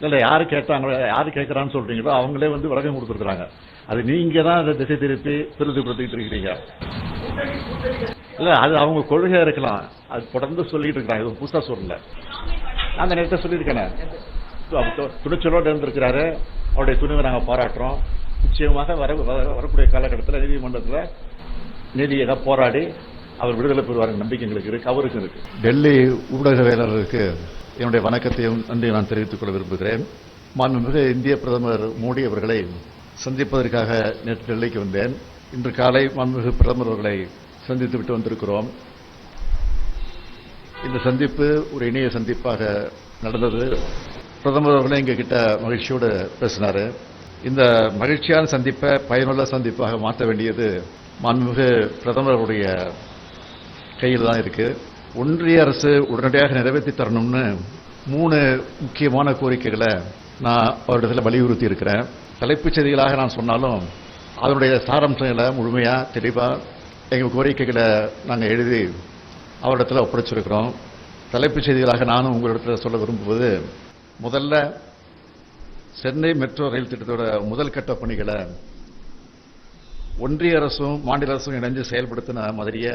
இல்லை யாரு கேட்டாங்களோ யாரு கேட்கறான்னு சொல்றீங்களோ அவங்களே வந்து விளக்கம் கொடுத்துருக்குறாங்க. அது நீங்கள் தான் அதை திசை திருப்பி திருத்திப்படுத்திட்டு இருக்கிறீங்க. இல்ல அது அவங்க கொள்கையா இருக்கலாம். அது தொடர்ந்து சொல்லிட்டு இருக்காங்க இது புதுசா சொல்லல. அந்த நேரத்தை சொல்லியிருக்கேனே. துணிச்சலோடு இருந்திருக்கிறாரு அவருடைய துணிவை நாங்க பாராட்டுறோம். நிச்சயமாக வர வர- வரக்கூடிய காலகட்டத்தில் நீதிமன்றத்தில் நீதியாக போராடி அவர் விடுதலை பெறுவார் நம்பிக்கை எங்களுக்கு இருக்கு அவருக்கும் இருக்கு. டெல்லி ஊடகவியலாளருக்கு என்னுடைய வணக்கத்தையும் நன்றி நான் தெரிவித்துக் கொள்ள விரும்புகிறேன். மாண்புமிகு இந்திய பிரதமர் மோடி அவர்களை சந்திப்பதற்காக நேற்று டெல்லிக்கு வந்தேன். இன்று காலை மாண்புமிகு பிரதமர் அவர்களை சந்தித்து விட்டு வந்திருக்கிறோம். இந்த சந்திப்பு ஒரு இணைய சந்திப்பாக நடந்தது. பிரதமர் அவர்களே எங்க கிட்ட மகிழ்ச்சியோடு பேசினாரு. இந்த மகிழ்ச்சியான சந்திப்பை பயனுள்ள சந்திப்பாக மாற்ற வேண்டியது மாண்புமிகு பிரதமருடைய கையில் தான் இருக்கு. ஒன்றிய அரசு உடனடியாக நிறைவேற்றி தரணும்னு மூணு முக்கியமான கோரிக்கைகளை நான் அவரிடத்தில் வலியுறுத்தி இருக்கிறேன். தலைப்புச் செய்திகளாக நான் சொன்னாலும் அதனுடைய சாராம்சங்களை முழுமையாக தெளிவாக எங்கள் கோரிக்கைகளை நாங்கள் எழுதி அவரிடத்தில் ஒப்படைச்சிருக்கிறோம். தலைப்புச் செய்திகளாக நானும் உங்களிடத்தில் சொல்ல விரும்புவது முதல்ல சென்னை மெட்ரோ ரயில் திட்டத்தோட முதல் கட்ட பணிகளை ஒன்றிய அரசும் மாநில அரசும் இணைஞ்சு செயல்படுத்தின மாதிரியே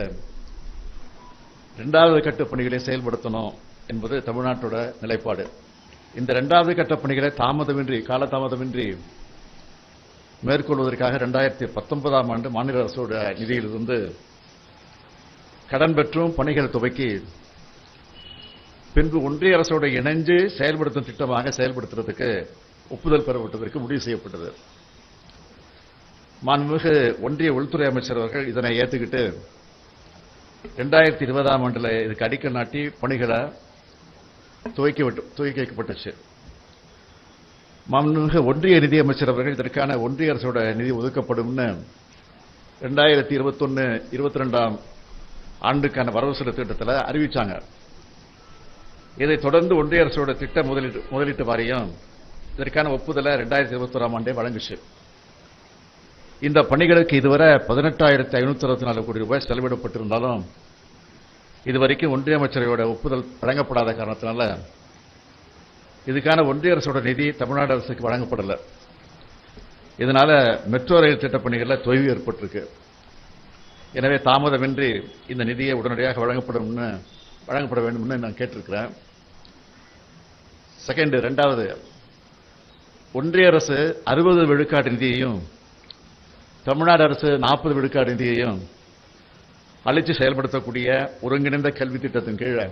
இரண்டாவது கட்ட பணிகளை செயல்படுத்தணும் என்பது தமிழ்நாட்டோட நிலைப்பாடு. இந்த இரண்டாவது கட்ட பணிகளை தாமதமின்றி காலதாமதமின்றி மேற்கொள்வதற்காக இரண்டாயிரத்தி பத்தொன்பதாம் ஆண்டு மாநில அரசோட நிதியிலிருந்து கடன் பெற்றும் பணிகள் துவக்கி பின்பு ஒன்றிய அரசோட இணைஞ்சு செயல்படுத்தும் திட்டமாக செயல்படுத்துறதுக்கு ஒப்புதல் பெறப்பட்டதற்கு முடிவு செய்யப்பட்டது. மாண்புமிகு ஒன்றிய உள்துறை அமைச்சர் அவர்கள் இதனை ஏற்றுக்கிட்டு ரெண்டாயிரத்தி இருபதாம் ஆண்டுல இதுக்கு அடிக்கல் நாட்டி பணிகளை துவக்கி விட்டு துவக்கி வைக்கப்பட்டுச்சு. மாண்புமிகு ஒன்றிய நிதியமைச்சர் அவர்கள் இதற்கான ஒன்றிய அரசோட நிதி ஒதுக்கப்படும்னு ரெண்டாயிரத்தி இருபத்தொன்னு இருபத்தி ரெண்டாம் ஆண்டுக்கான வரவு செலவு திட்டத்தில் அறிவிச்சாங்க. இதை தொடர்ந்து ஒன்றிய அரசோட திட்ட முதலீட்டு முதலீட்டு வாரியம் இதற்கான ஒப்புதலை ரெண்டாயிரத்தி இருபத்தோராம் ஆண்டே வழங்குச்சு. இந்த பணிகளுக்கு இதுவரை பதினெட்டாயிரத்தி ஐநூத்தி அறுபத்தி நாலு கோடி ரூபாய் செலவிடப்பட்டிருந்தாலும் இதுவரைக்கும் ஒன்றிய அமைச்சரையோட ஒப்புதல் வழங்கப்படாத காரணத்தினால இதுக்கான ஒன்றிய அரசோட நிதி தமிழ்நாடு அரசுக்கு வழங்கப்படலை. இதனால மெட்ரோ ரயில் திட்டப் பணிகளில் தொய்வு ஏற்பட்டிருக்கு. எனவே தாமதமின்றி இந்த நிதியை உடனடியாக வழங்கப்படும்னு வழங்கப்பட வேண்டும்னு நான் கேட்டிருக்கிறேன். செகண்ட் ரெண்டாவது ஒன்றிய அரசு அறுபது விழுக்காட்டு நிதியையும் தமிழ்நாடு அரசு நாற்பது விழுக்காடு நிதியையும் அழிச்சு செயல்படுத்தக்கூடிய ஒருங்கிணைந்த கல்வி திட்டத்தின் கீழே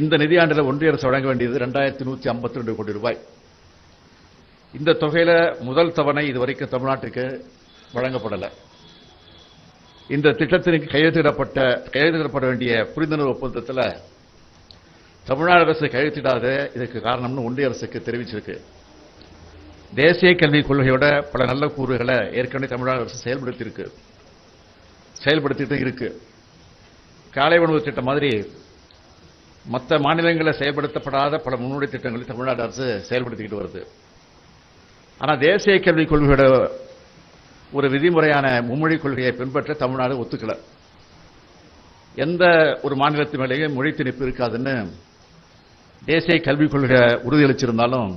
இந்த நிதியாண்டில் ஒன்றிய அரசு வழங்க வேண்டியது ரெண்டாயிரத்தி நூத்தி ஐம்பத்தி ரெண்டு கோடி ரூபாய். இந்த தொகையில முதல் தவணை இதுவரைக்கும் தமிழ்நாட்டுக்கு வழங்கப்படலை. இந்த திட்டத்திற்கு கையெழுத்திடப்பட்ட கையெழுத்திடப்பட வேண்டிய புரிந்துணர்வு ஒப்பந்தத்தில் தமிழ்நாடு அரசு கையெழுத்திடாத இதற்கு காரணம்னு ஒன்றிய அரசுக்கு தெரிவிச்சிருக்கு. தேசிய கல்விக் கொள்கையோட பல நல்ல கூறுகளை ஏற்கனவே தமிழக அரசு செயல்படுத்தியிருக்கு. செயல்படுத்திட்டு இருக்கு. காலை உணவு திட்டம் மாதிரி மற்ற மாநிலங்களில் செயல்படுத்தப்படாத பல முன்னோடி திட்டங்களை தமிழ்நாடு அரசு செயல்படுத்திக்கிட்டு வருது. ஆனால் தேசிய கல்விக் கொள்கையோட ஒரு விதிமுறையான மும்மொழி கொள்கையை பின்பற்ற தமிழ்நாடு ஒத்துக்கல. எந்த ஒரு மாநிலத்து மேலேயும் மொழி திணிப்பு இருக்காதுன்னு தேசிய கல்விக் கொள்கை உறுதியளிச்சிருந்தாலும்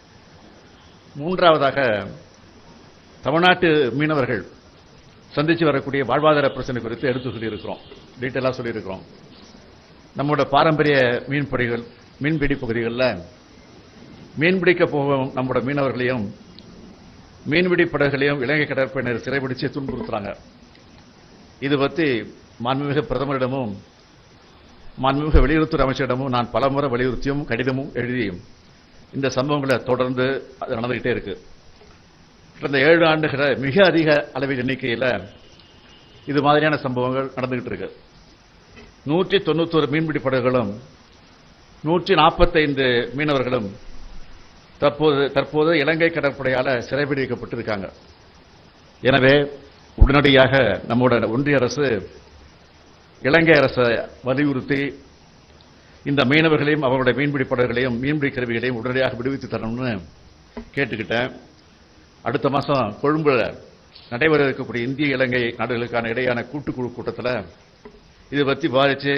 மூன்றாவதாக தமிழ்நாட்டு மீனவர்கள் சந்திச்சு வரக்கூடிய வாழ்வாதார பிரச்சனை குறித்து எடுத்து சொல்லியிருக்கிறோம். டீட்டெயிலாக சொல்லியிருக்கிறோம். நம்மளோட பாரம்பரிய மீன்பிடிகள் மீன்பிடி பகுதிகளில் மீன்பிடிக்க போகும் நம்மளோட மீனவர்களையும் மீன்பிடி படகுகளையும் இலங்கை கடற்படையினர் சிறைபிடிச்சு துன்புறுத்துறாங்க. இது பற்றி மாண்புமிகு பிரதமரிடமும் மாண்புமிகு வெளியுறவுத்துறை அமைச்சரிடமும் நான் பலமுறை வலியுறுத்தியும் கடிதமும் எழுதியும் இந்த சம்பவங்களை தொடர்ந்து அது நடந்துகிட்டே இருக்கு. கடந்த ஏழு ஆண்டுகள மிக அதிக அளவில் எண்ணிக்கையில் இது மாதிரியான சம்பவங்கள் நடந்துகிட்டு இருக்கு. நூற்றி தொண்ணூத்தோரு மீன்பிடி படகுகளும் நூற்றி நாற்பத்தைந்து மீனவர்களும் தற்போது தற்போது இலங்கை கடற்படையால் சிறைபிடிக்கப்பட்டிருக்காங்க. எனவே உடனடியாக நம்முடைய ஒன்றிய அரசு இலங்கை அரசை வலியுறுத்தி இந்த மீனவர்களையும் அவருடைய மீன்பிடி மீன்பிடி கருவிகளையும் உடனடியாக விடுவித்து தரணும்னு கேட்டுக்கிட்டேன். அடுத்த மாதம் கொழும்புல நடைபெற இருக்கக்கூடிய இந்திய இலங்கை நாடுகளுக்கான இடையான கூட்டுக்குழு கூட்டத்தில் இதை பற்றி விவாதித்து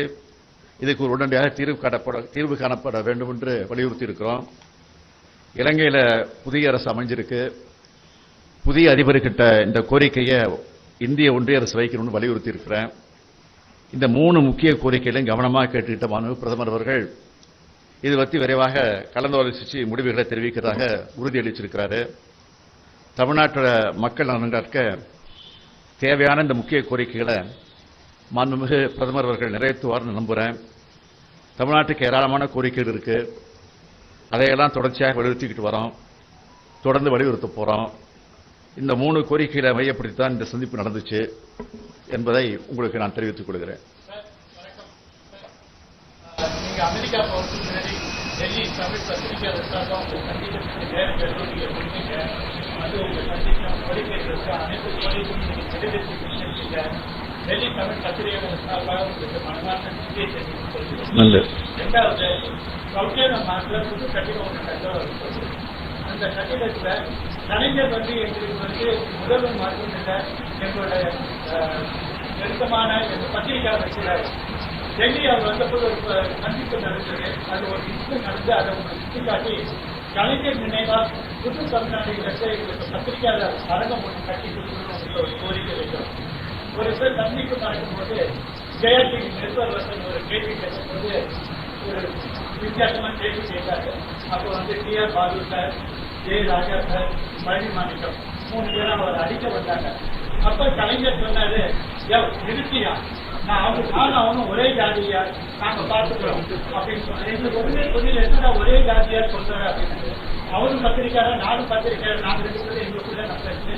இதுக்கு ஒரு உடனடியாக தீர்வு காணப்பட தீர்வு காணப்பட வேண்டும் என்று வலியுறுத்தி இருக்கிறோம் இலங்கையில் புதிய அரசு அமைஞ்சிருக்கு. புதிய அதிபர்கிட்ட இந்த கோரிக்கையை இந்திய ஒன்றிய அரசு வைக்கணும்னு வலியுறுத்தி இருக்கிறேன் இந்த மூணு முக்கிய கோரிக்கைகளையும் கவனமாக கேட்டுக்கிட்ட மாணவ பிரதமர் அவர்கள் இது பற்றி விரைவாக கலந்தாலோசித்து முடிவுகளை தெரிவிக்கிறதாக உறுதியளிச்சிருக்கிறாரு தமிழ்நாட்டோட மக்கள் நலன்காக்க தேவையான இந்த முக்கிய கோரிக்கைகளை மாண்புமிகு பிரதமர் அவர்கள் நிறைவேற்றுவார்னு நம்புகிறேன் தமிழ்நாட்டுக்கு ஏராளமான கோரிக்கைகள் இருக்குது அதையெல்லாம் தொடர்ச்சியாக வலியுறுத்திக்கிட்டு வரோம். தொடர்ந்து வலியுறுத்த போகிறோம் இந்த மூணு கோரிக்கைகளை மையப்படுத்தி தான் இந்த சந்திப்பு நடந்துச்சு என்பதை உங்களுக்கு நான் தெரிவித்துக் கொள்கிறேன். நல்லது. அந்த கட்டிடத்துல கலைஞர் வந்து எங்களுக்கு வந்து முதல்வர் மட்டும் இல்லை எங்களுடைய நெருக்கமான எங்க பத்திரிகையாளர் இருக்கிறார் டெல்லி அவர் வந்தபோது ஒரு சந்திப்பு நடந்தது. அது ஒரு இஷ்டம் நடந்து அதை உங்களுக்கு சுட்டிக்காட்டி கலைஞர் நினைவா புது தமிழ்நாடு எங்களுக்கு பத்திரிகையாளர் அரங்கம் ஒன்று கட்டி கொடுக்கணும் ஒரு கோரிக்கை வைக்கிறோம். ஒரு பேர் சந்திப்பு நடக்கும்போது ஜெயலலிதா நிருபர் ஒரு கேள்வி கேட்கும்போது ஒரு வித்தியாசமா கேள்வி கேட்டாரு அப்போ வந்து டி ஆர் பாலு சார் ஜெய ராஜா சார் பழனி மாணிக்கம் மூணு பேரும் அவர் அடிக்க வந்தாங்க அப்ப கலைஞர் சொன்னாரு "யோவ், நிறுத்தியா நான் அவங்க நானும் அவனும் ஒரே ஜாதியார் நாங்க பார்த்துக்கிறோம் அப்படின்னு சொன்னாரு எங்களுக்கு ஒண்ணுமே புரியல என்னடா ஒரே ஜாதியார் சொல்றாரு அப்படின்னு அவரும் பத்திரிக்கையாளர் நானும் பத்திரிக்கையாளர் நாங்க ரெண்டு பேரும் எங்களுக்குள்ள நம்ம பிரச்சனை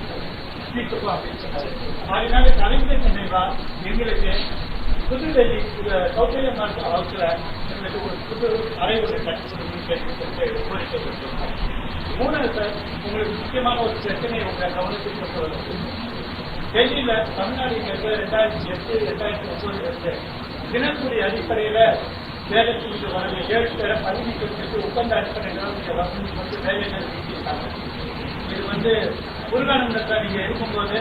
தீர்த்துப்போம் அப்படின்னு சொன்னாரு அதனால கலைஞர் நினைவா எங்களுக்கு புதுடெல்லி சௌகரிய மருத்துவ ஹவுஸ்ல எங்களுக்கு ஒரு புது அறை ஒரு கட்டி கேட்டு கோரிக்கை வச்சிருக்கோம் உங்களுக்கு முக்கியமான ஒரு பிரச்சனை உங்க கவனத்தில் கொண்டு வருது டெல்லியில தமிழ்நாடு ரெண்டாயிரத்தி எட்டு ரெண்டாயிரத்தி ஒன்பதுல இருந்து தினக்கூலி அடிப்படையில வேலைக்கு செஞ்சு வரது ஏழு பேரை பதவி கொடுத்துட்டு ஒப்பந்த அடிப்படையில் இங்க வசதி வந்து வேலைகள் செஞ்சிருக்காங்க இது வந்து முருகானந்தத்தை நீங்க இருக்கும்போது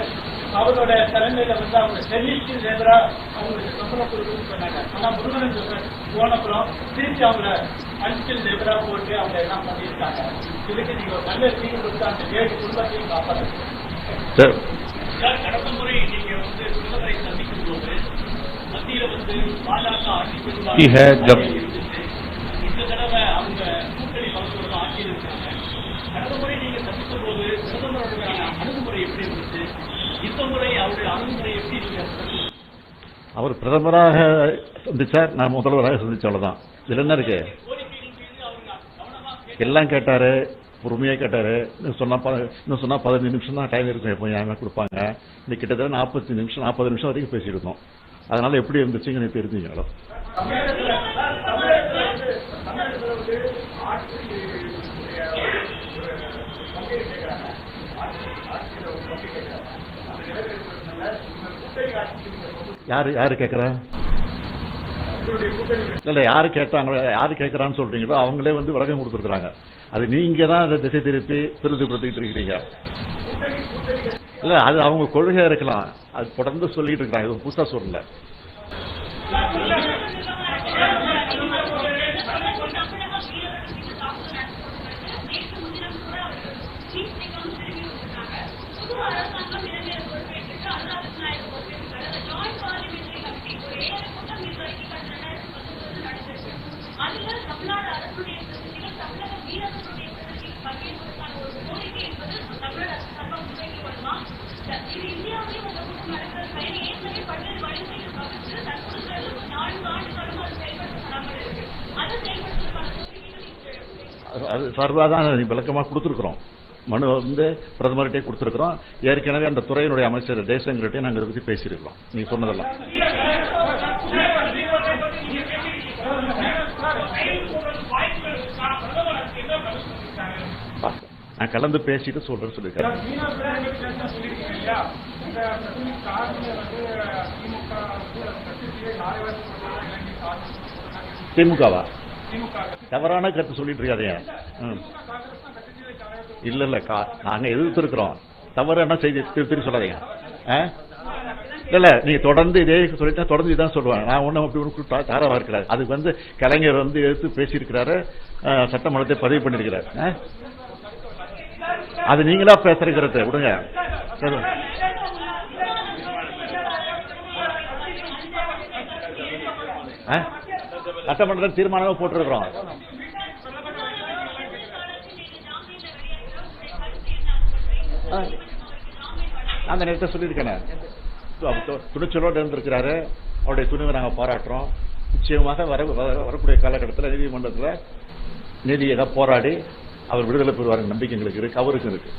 அவரோட தலைமையில வந்து அவங்க செல்லிக்கு லேபரா அவங்களுக்கு சம்பளம் கொடுக்கணும்னு சொன்னாங்க. ஆனா முருகானந்தன் போனப்புறம் திருப்பி அவங்கள அன்ஸ்கில் லேபரா போட்டு அவங்க எல்லாம் பண்ணியிருக்காங்க. இதுக்கு நீங்க ஒரு நல்ல தீர்வு கொடுத்து அந்த ஏழு குடும்பத்தையும் சார், கடந்த முறை நீங்க வந்து பிரதமரை சந்திக்கும் போது மத்தியில வந்து பாஜக ஆட்சி இருந்துச்சு. இந்த தடவை அவங்க கூட்டணி வளர்ந்து ஆட்சியில் இருக்காங்க கடந்த முறை நீங்க சந்தித்த போது பிரதமருடைய அணுகுமுறை எப்படி இருந்துச்சு? இந்த முறை அவருடைய அணுகுமுறை எப்படி நீங்க சந்திச்சீங்க? அவர் பிரதமராக சந்திச்சார் நான் முதல்வராக சந்திச்ச அவ்வளவுதான் இதுல என்ன இருக்கு எல்லாம் கேட்டாரு பொறுமையா கேட்டாரு இன்னும் சொன்னா ப- இன்னும் சொன்னா பதினஞ்சு நிமிஷம் தான் டைம் இருக்கும் எப்போ நியாயமா கொடுப்பாங்க இன்னைக்கு கிட்டத்தட்ட நாற்பத்தி நிமிஷம் நாற்பது நிமிஷம் வரைக்கும் பேசியிருக்கோம் அதனால எப்படி இருந்துச்சுங்க நீ தெரிஞ்சுங்களோ ஆட்சி யாரு யாரு கேட்கறா இல்ல யாரு கேட்டாங்களோ யாரு கேட்கறான்னு சொல்றீங்களோ அவங்களே வந்து விளக்கம் கொடுத்துருக்காங்க அது நீங்க தான் அதை திசை திருப்பி திருத்துப்படுத்திட்டு இருக்கிறீங்க இல்லை இல்ல அது அவங்க கொள்கையா இருக்கலாம். அது தொடர்ந்து சொல்லிட்டு இருக்காங்க இது புதுசா சொல்லல தமிழ்நாடு அரசுடைய பிரதிநிதிகள் தமிழக வீரர்களுடைய பிரதிநிதிகள் பங்கேற்பதற்கான ஒரு கோரிக்கை என்பது தமிழக அரசு சார்பாக முன்வைக்கப்படுமா இது இந்தியாவிலே உங்க கூட்டம் நடக்கிற பயன் ஏற்கனவே பல்வேறு வழிமுறைகள் வகுத்து தற்போது ஒரு நான்கு ஆண்டு காலமாக அது செயல்படுத்தப்படாமல் இருக்கு அதை செயல்படுத்துவதற்கான கோரிக்கைகள் சார்பாக தான் விளக்கமாக கொடுத்துருக்குறோம். மனு வந்து பிரதமர்கிட்டே கொடுத்துருக்குறோம். ஏற்கனவே அந்த துறையினுடைய அமைச்சர் ஜெய்சங்கர்கிட்டே நாங்கள் இதை பற்றி பேசியிருக்கிறோம். நீங்க சொன்னதெல்லாம். நான் கலந்து பேசிட்டு சொல்றேன்னு சொல்லியிருக்கேன் திமுகவா? தவறான கருத்து சொல்லிட்டு இருக்காதீங்க ம். இல்ல இல்ல நாங்க எதிர்த்திருக்கிறோம் தவறு என்ன செய்தி திரு திரு சொல்லாதீங்க ஆ? இல்ல நீ நீங்க தொடர்ந்து இதே சொல்லிட்டா தொடர்ந்து இதான் சொல்லுவாங்க நான் ஒண்ணும் அப்படி ஒன்று தாராவா இருக்கிறாரு அதுக்கு வந்து கலைஞர் வந்து எடுத்து பேசியிருக்கிறாரு சட்டமன்றத்தை பதிவு பண்ணிருக்கிறாரு ஆ? அது நீங்களா பேசுறீங்கிறது விடுங்க சரி. ஆ? சட்டமன்றத்தில் தீர்மானமா போட்டிருக்கிறோம். ஆ. அந்த நேரத்தை சொல்லியிருக்கேன். துணிச்சலோடு இருந்திருக்கிறாரு அவருடைய துணிவை நாங்கள் பாராட்டுறோம். நிச்சயமாக வர வர- வரக்கூடிய காலகட்டத்தில் நீதிமன்றத்தில் நீதியாக போராடி அவர் விடுதலை பெறுவார் நம்பிக்கை எங்களுக்கு இருக்கு அவருக்கும் இருக்கு.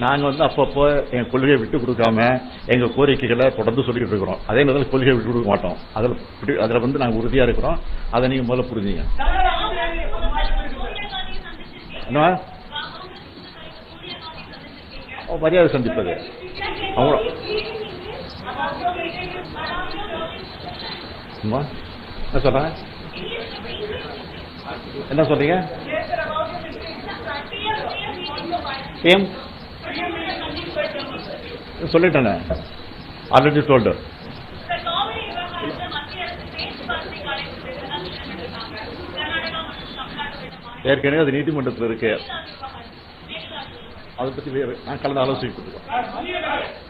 நாங்க வந்து அப்பப்போ எங்க கொள்கையை விட்டு கொடுக்காம எங்க கோரிக்கைகளை தொடர்ந்து சொல்லிட்டு இருக்கிறோம். அதே நேரத்தில் கொள்கையை விட்டு கொடுக்க மாட்டோம். அதுல பிடி- அதுல வந்து நாங்க உறுதியா இருக்கிறோம். அதை நீங்க முதல்ல புரிஞ்சுங்க. என்னவா மரியாதை சந்திப்பது. அவங்க அம்மா, என்ன சொல்றாங்க என்ன சொல்றீங்க? ஏன்? மற்றும் தமிழ்நாடு விதமான ஏற்கனவே அது நீதிமன்றத்தில் இருக்கு. அதை பத்தி வேறு நான் கலந்து ஆலோசிக்கிட்டு இருக்கோம்